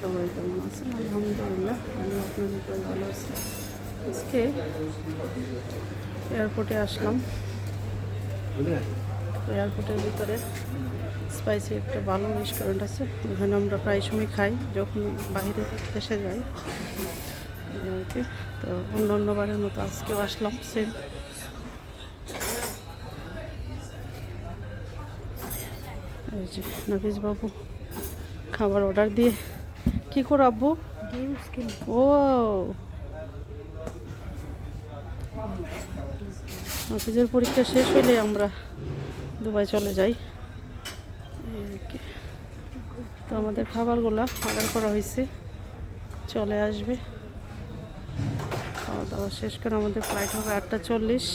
সবাই কেমন আছেন আলহামদুলিল্লাহ আমি আপনাদের ভালো আছি। আজকে এয়ারপোর্টে আসলাম। এয়ারপোর্টের ভিতরে স্পাইসি একটা ভালো রেস্টুরেন্ট আছে। ওখানে আমরা প্রায় সময় খাই, যখন বাইরে এসে যাই। তো অন্য অন্যবারের মতো আজকেও আসলাম সেম নাফিস বাবু খাবার অর্ডার দিয়ে কি করো আব্বু? গেমস খেলি ও অফিসের পরীক্ষা শেষ হলে আমরা দুবাই চলে যাই। তো আমাদের খাবারগুলো অর্ডার করা হয়েছে। চলে আসবে। খাওয়া দাওয়া শেষ করে আমাদের ফ্লাইট হবে আটটা চল্লিশ।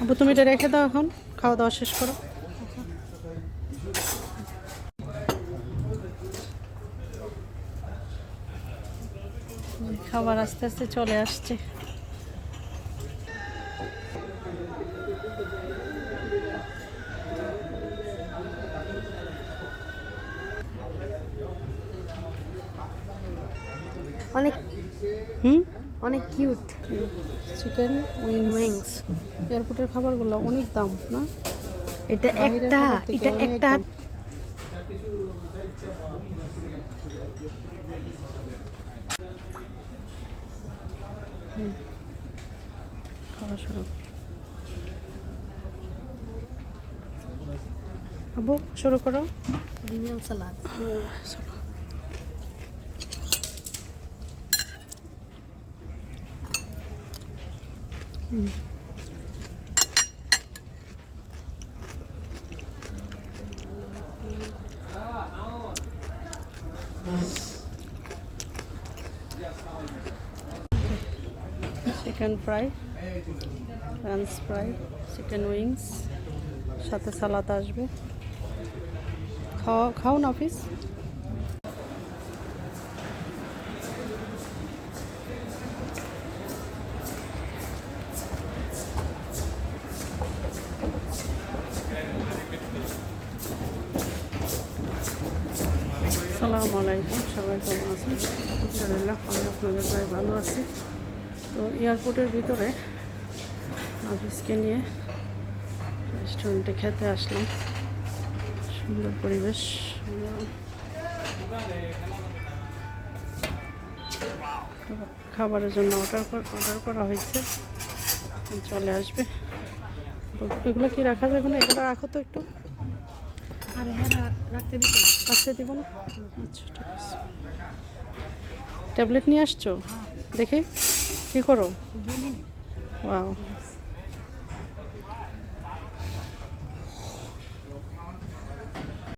আবু তুমি এটা রেখে দাও এখন। খাওয়া দাওয়া শেষ করো। খাবার আস্তে আস্তে চলে আসছে। অনেক হুম? অনেক কিউট। চিকেন উইংস এয়ারপোর্টের খাবারগুলো অনেক দাম না? এটা একটা এটা একটা খাওয়া শুরু। আবু শুরু করো। Salad chicken fry french fry chicken wings সাথে সালাদ আসবে। খাওয়া খাও না অফিস সালামু আলাইকুম, সবাই কেমন আছেন? আলহামদুলিল্লাহ, আমি আপনাদের প্রায় ভালো আছি। তো এয়ারপোর্টের ভিতরে অফিসকে নিয়ে রেস্টুরেন্টে খেতে আসলাম। সুন্দর পরিবেশ। খাবারের জন্য অর্ডার অর্ডার করা হয়েছে। চলে আসবে। এগুলো কি রাখা যাবে না? এগুলো রাখো তো একটু। আর হ্যাঁ রাখতে দিব রাখতে দিব না? আচ্ছা ঠিক আছে। ট্যাবলেট নিয়ে আসছো? দেখে। কী করো? ওয়াও।